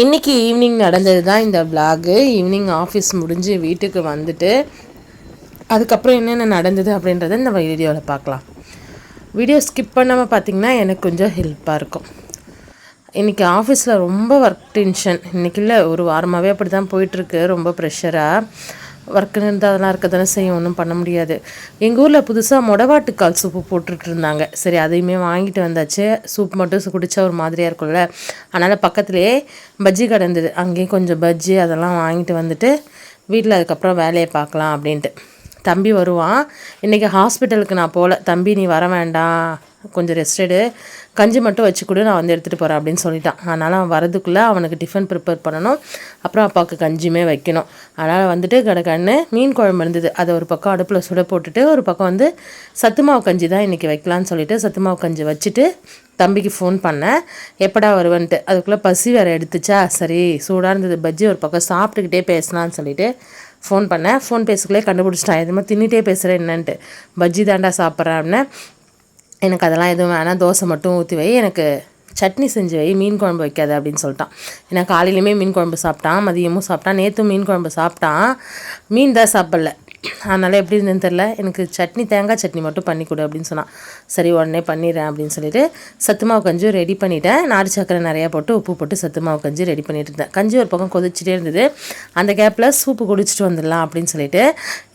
இன்றைக்கி ஈவினிங் நடந்தது தான் இந்த விலாகு ஈவினிங் ஆஃபீஸ் முடிஞ்சு வீட்டுக்கு வந்துட்டு அதுக்கப்புறம் என்னென்ன நடந்தது அப்படின்றத இந்த வீடியோவில் பார்க்கலாம். வீடியோ ஸ்கிப் பண்ணாமல் பார்த்தீங்கன்னா எனக்கு கொஞ்சம் ஹெல்ப்பாக இருக்கும். இன்றைக்கி ஆஃபீஸில் ரொம்ப ஒர்க் டென்ஷன் இன்றைக்கி இல்லை ஒரு வாரமாகவே அப்படி தான் போயிட்டுருக்கு ரொம்ப ப்ரெஷராக ஒர்க்குன்னு இருந்தால் அதெல்லாம் இருக்க தானே செய்யும் ஒன்றும் பண்ண முடியாது. எங்கள் ஊரில் புதுசாக மொடவாட்டுக்கால் சூப்பு போட்டுட்டு இருந்தாங்க சரி அதையுமே வாங்கிட்டு வந்தாச்சு. சூப் மட்டும் குடித்தா ஒரு மாதிரியாக இருக்கும்ல. அதனால் பக்கத்துலேயே பஜ்ஜி கடை இருந்தது. அங்கேயும் கொஞ்சம் பஜ்ஜி அதெல்லாம் வாங்கிட்டு வந்துட்டு வீட்டில் அதுக்கப்புறம் வேலையை பார்க்கலாம் அப்படின்ட்டு. தம்பி வருவான். இன்றைக்கி ஹாஸ்பிட்டலுக்கு நான் போகல தம்பி நீ வர வேண்டாம். கொஞ்சம் ரெஸ்ட் எடு. கஞ்சி மட்டும் வச்சு கொடு நான் வந்து எடுத்துகிட்டு போகிறேன் அப்படின்னு சொல்லிட்டான். அதனால் அவன் வரதுக்குள்ளே அவனுக்கு டிஃபன் ப்ரிப்பேர் பண்ணணும். அப்புறம் அப்பாவுக்கு கஞ்சியுமே வைக்கணும். அதனால் வந்துட்டு கடக்கண்ணு மீன் குழம்பு இருந்தது. அதை ஒரு பக்கம் அடுப்பில் சுட போட்டுட்டு ஒரு பக்கம் வந்து சத்து மாவு கஞ்சி தான் இன்றைக்கி வைக்கலான்னு சொல்லிட்டு சத்து மாவு கஞ்சி வச்சுட்டு தம்பிக்கு ஃபோன் பண்ணேன். எப்படா வருவன்ட்டு. அதுக்குள்ளே பசி வேறு எடுத்துச்சா? சரி சூடாக இருந்தது. பஜ்ஜி ஒரு பக்கம் சாப்பிட்டுக்கிட்டே பேசலான்னு சொல்லிட்டு ஃபோன் பண்ணேன். ஃபோன் பேசுக்குள்ளே கண்டுபிடிச்சிட்டான். எதுவுமே தின்னுட்டே பேசுகிறேன் என்னன்ட்டு. பஜ்ஜி தாண்டா சாப்பிட்றேன் அப்படின்னு. எனக்கு அதெல்லாம் எதுவும் வேணாம். தோசை மட்டும் ஊற்றி வை. எனக்கு சட்னி செஞ்சு வை. மீன் குழம்பு வைக்காது அப்படின்னு சொல்லிட்டான். ஏன்னா காலையிலையுமே மீன் குழம்பு சாப்பிட்டான் மதியமும் சாப்பிட்டான் நேற்றும் மீன் குழம்பு சாப்பிட்டான். மீன் தான் சாப்பிடல. அதனால் எப்படி இருந்ததுன்னு தெரில எனக்கு சட்னி தேங்காய் சட்னி மட்டும் பண்ணி கொடு அப்படின்னு சொன்னான். சரி உடனே பண்ணிடுறேன் அப்படின்னு சொல்லிட்டு சத்து மாவு கஞ்சும் ரெடி பண்ணிவிட்டேன் நாடு சக்கரை நிறையா போட்டு உப்பு போட்டு சத்து மாவு கஞ்சி ரெடி பண்ணிட்டு இருந்தேன். கஞ்சி ஒரு பக்கம் கொதிச்சுட்டே இருந்தது. அந்த கேப்பில் சூப்பு குடிச்சிட்டு வந்துடலாம் அப்படின்னு சொல்லிட்டு.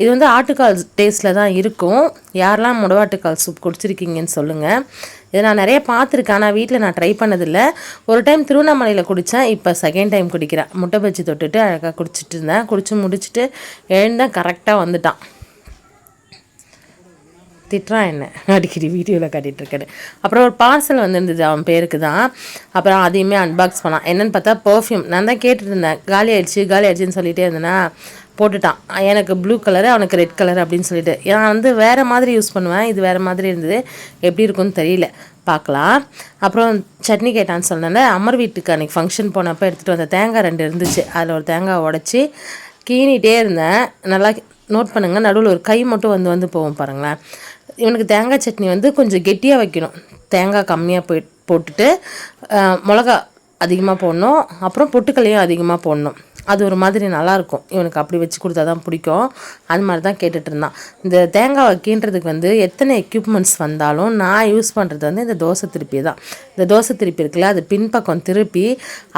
இது வந்து ஆட்டுக்கால் டேஸ்ட்டில் தான் இருக்கும். யாரெல்லாம் முடவாட்டுக்கால் சூப் குடிச்சிருக்கீங்கன்னு சொல்லுங்கள் இதை நான் நிறைய பார்த்துருக்கேன் ஆனால் வீட்டில் நான் ட்ரை பண்ணதில்லை. ஒரு டைம் திருவண்ணாமலையில் குடித்தேன் இப்போ செகண்ட் டைம் குடிக்கிறேன். முட்டை பஜ்ஜி தொட்டுட்டு அழகாக குடிச்சிட்டு இருந்தேன். குடித்து முடிச்சுட்டு எழுந்தேன் கரெக்டாக வந்துட்டான். திட்டுறான் என்ன? அடிக்கடி வீடியோவில் காட்டிகிட்ருக்காரு அப்புறம் ஒரு பார்சல் வந்துருந்தது அவன் பேருக்கு தான். அப்புறம் அதையுமே அன்பாக்ஸ் பண்ணான். என்னென்னு பார்த்தா பர்ஃப்யூம் நான் தான் கேட்டுட்டு இருந்தேன். காலி ஆயிடுச்சு காலி ஆயிடுச்சுன்னு சொல்லிட்டே இருந்தேன்னா போட்டுட்டான். எனக்கு ப்ளூ கலரு அவனுக்கு ரெட் கலர் அப்படின்னு சொல்லிட்டு. நான் வந்து வேறு மாதிரி யூஸ் பண்ணுவேன். இது வேறு மாதிரி இருந்தது. எப்படி இருக்குன்னு தெரியல. பார்க்கலாம். அப்புறம் சட்னி கேட்டான்னு சொன்னேன்ல அமர் வீட்டுக்கு அன்றைக்கி ஃபங்க்ஷன் போனப்போ எடுத்துகிட்டு வந்த தேங்காய் ரெண்டு இருந்துச்சு. அதில் ஒரு தேங்காய் உடச்சி கீனிட்டே இருந்தேன். நல்லா நோட் பண்ணுங்கள் நடுவில் ஒரு கை மட்டும் வந்து வந்து போவோம் பாருங்களேன். இவனுக்கு தேங்காய் சட்னி வந்து கொஞ்சம் கெட்டியாக வைக்கணும். தேங்காய் கம்மியாக போய் போட்டுட்டு மிளகா அதிகமாக போடணும். அப்புறம் பொட்டுக்கல்லையும் அதிகமாக போடணும். அது ஒரு மாதிரி நல்லாயிருக்கும் இவனுக்கு அப்படி வச்சு கொடுத்தா தான் பிடிக்கும். அது மாதிரி தான் கேட்டுட்டு இருந்தான் இந்த தேங்காய் வைக்கின்றதுக்கு வந்து எத்தனை எக்யூப்மெண்ட்ஸ் வந்தாலும் நான் யூஸ் பண்ணுறது வந்து இந்த தோசை திருப்பி தான் இந்த தோசை திருப்பி இருக்குல்ல அது பின்பக்கம் திருப்பி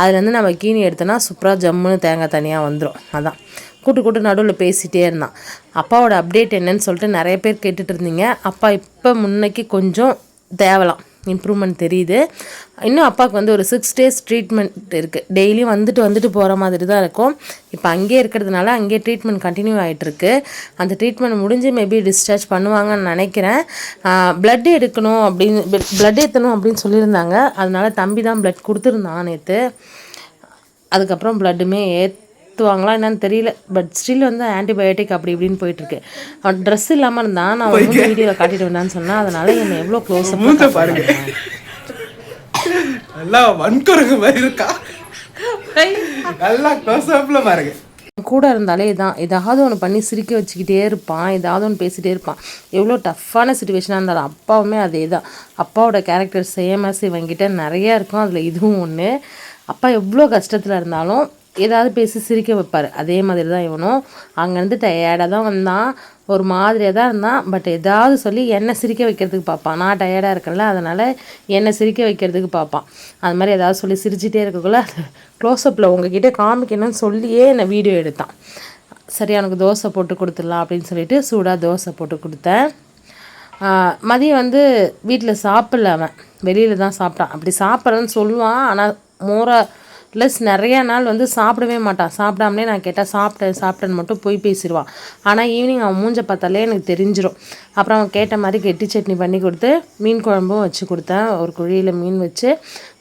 அதுலேருந்து நம்ம கீனி எடுத்தோன்னா சூப்பராக ஜம்முன்னு தேங்காய் தனியாக வந்துடும் அதான். கூட்டு கூட்டு நடுவில் பேசிகிட்டே இருந்தான். அப்பாவோட அப்டேட் என்னன்னு சொல்லிட்டு நிறைய பேர் கேட்டுட்டு இருந்தீங்க அப்பா இப்போ முன்னைக்கு கொஞ்சம் தேவலாம். இம்ப்ரூவ்மெண்ட் தெரியுது. இன்னும் அப்பாவுக்கு வந்து ஒரு சிக்ஸ் டேஸ் ட்ரீட்மெண்ட் இருக்குது டெய்லியும் வந்துட்டு வந்துட்டு போகிற மாதிரி தான் இருக்கும். இப்போ அங்கேயே இருக்கிறதுனால அங்கேயே ட்ரீட்மெண்ட் கண்டினியூ ஆகிட்டுருக்கு அந்த ட்ரீட்மெண்ட் முடிஞ்சு மேபி டிஸ்சார்ஜ் பண்ணுவாங்கன்னு நினைக்கிறேன். ப்ளட் எடுக்கணும் அப்படின்னு ப்ளட் ஏற்றணும் அப்படின்னு சொல்லியிருந்தாங்க. அதனால தம்பி தான் ப்ளட் கொடுத்துருந்தான் நேற்று அதுக்கப்புறம் ப்ளட்டுமே ஏத் மாற்றுவாங்களா என்னன்னு தெரியல. பட் ஸ்டில் வந்து ஆன்டிபயோட்டிக் அப்படி இப்படின்னு போயிட்டுருக்கு. அவன் ட்ரெஸ் இல்லாமல் இருந்தான் நான் வந்து வீடியோவில் காட்டிட்டு வந்தான்னு சொன்னால் அதனால என்னை எவ்வளோ க்ளோஸ் பாருங்க. நல்லா வன்கொரங்க மாதிரி இருக்கா? நல்லா க்ளோஸ் அப்ல பாருங்க. கூட இருந்தாலே இதான். ஏதாவது ஒன்று பண்ணி சிரிக்க வச்சுக்கிட்டே இருப்பான். ஏதாவது ஒன்று பேசிகிட்டே இருப்பான். எவ்வளோ டஃப்பான சுச்சுவேஷனாக இருந்தாலும் அப்பாவுமே அதே தான் அப்பாவோட கேரக்டர் சேமஸ் இவங்கிட்ட நிறையா இருக்கும். அதில் இதுவும் ஒன்று அப்பா எவ்வளோ கஷ்டத்தில் இருந்தாலும் ஏதாவது பேசி சிரிக்க வைப்பார். அதே மாதிரி தான் இவனும் அங்கேருந்து டயர்டாக தான் வந்தான். ஒரு மாதிரியாக தான் இருந்தான். பட் ஏதாவது சொல்லி என்னை சிரிக்க வைக்கிறதுக்கு பார்ப்பான். நான் டயர்டாக இருக்கேன்ல அதனால் என்னை சிரிக்க வைக்கிறதுக்கு பார்ப்பான். அது மாதிரி ஏதாவது சொல்லி சிரிச்சிட்டே இருக்கக்குள்ள க்ளோஸ்அப்பில் உங்ககிட்ட காமிக்கணும்னு சொல்லியே என்னை வீடியோ எடுத்தான். சரி அவனுக்கு தோசை போட்டு கொடுத்துடலாம் அப்படின்னு சொல்லிட்டு சூடாக தோசை போட்டு கொடுத்தேன். மதியம் வந்து வீட்டில் சாப்பிடல அவன். வெளியில் தான் சாப்பிட்டான். அப்படி சாப்பிட்றேன்னு சொல்லுவான். ஆனால் மோராக ப்ளஸ் நிறையா நாள் வந்து சாப்பிடவே மாட்டான் சாப்பிடாமலே நான் கேட்டால் சாப்பிட்டேன் சாப்பிட்டேன்னு மட்டும் போய் பேசிடுவான் ஆனால் ஈவினிங் அவன் மூஞ்ச பார்த்தாலே எனக்கு தெரிஞ்சிடும் அப்புறம் அவன் கேட்ட மாதிரி கெட்டி சட்னி பண்ணி கொடுத்து மீன் குழம்பும் வச்சு கொடுத்தேன். ஒரு குழியில் மீன் வச்சு.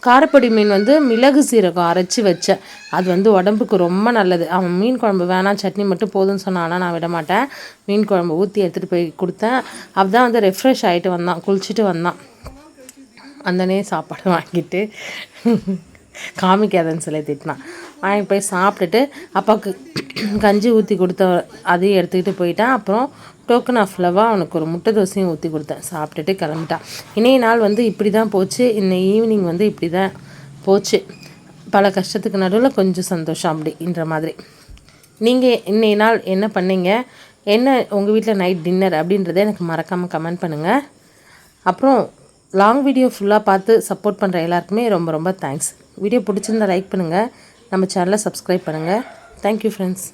காரப்பொடி மீன் வந்து மிளகு சீரகம் அரைச்சி வச்சேன். அது வந்து உடம்புக்கு ரொம்ப நல்லது. அவன் மீன் குழம்பு வேணாம் சட்னி மட்டும் போதும்னு சொன்னான். ஆனால் நான் விட மாட்டேன். மீன் குழம்பு ஊற்றி எடுத்துகிட்டு போய் கொடுத்தேன். அப்பதான் வந்து ரெஃப்ரெஷ் ஆகிட்டு வந்தான். குளிச்சுட்டு வந்தான். அந்தனே சாப்பாடு வாங்கிட்டு. காமிக்காதன்னு சொல்லி திட்டினான். வாங்கி போய் சாப்பிட்டுட்டு அப்பாவுக்கு கஞ்சி ஊற்றி கொடுத்த அதையும் எடுத்துக்கிட்டு போயிட்டான். அப்புறம் டோக்கன் ஆஃப் லவ்வாக அவனுக்கு ஒரு முட்டை தோசையும் ஊற்றி கொடுத்தேன். சாப்பிட்டுட்டு கிளம்பிட்டான். இன்றைய நாள் வந்து இப்படி தான் போச்சு. இன்னும் ஈவினிங் வந்து இப்படி தான் போச்சு. பல கஷ்டத்துக்கு நடுவில் கொஞ்சம் சந்தோஷம் அப்படின்ற மாதிரி. நீங்கள் இன்னைய நாள் என்ன பண்ணீங்க? என்ன உங்கள் வீட்டில் நைட் டின்னர் அப்படின்றத எனக்கு மறக்காமல் கமெண்ட் பண்ணுங்கள் அப்புறம் லாங் வீடியோ ஃபுல்லாக பார்த்து சப்போர்ட் பண்ணுற எல்லாருக்குமே ரொம்ப ரொம்ப தேங்க்ஸ் வீடியோ பிடிச்சிருந்தால் லைக் பண்ணுங்கள் நம்ம சேனலை சப்ஸ்கிரைப் பண்ணுங்கள் தேங்க்யூ ஃப்ரெண்ட்ஸ்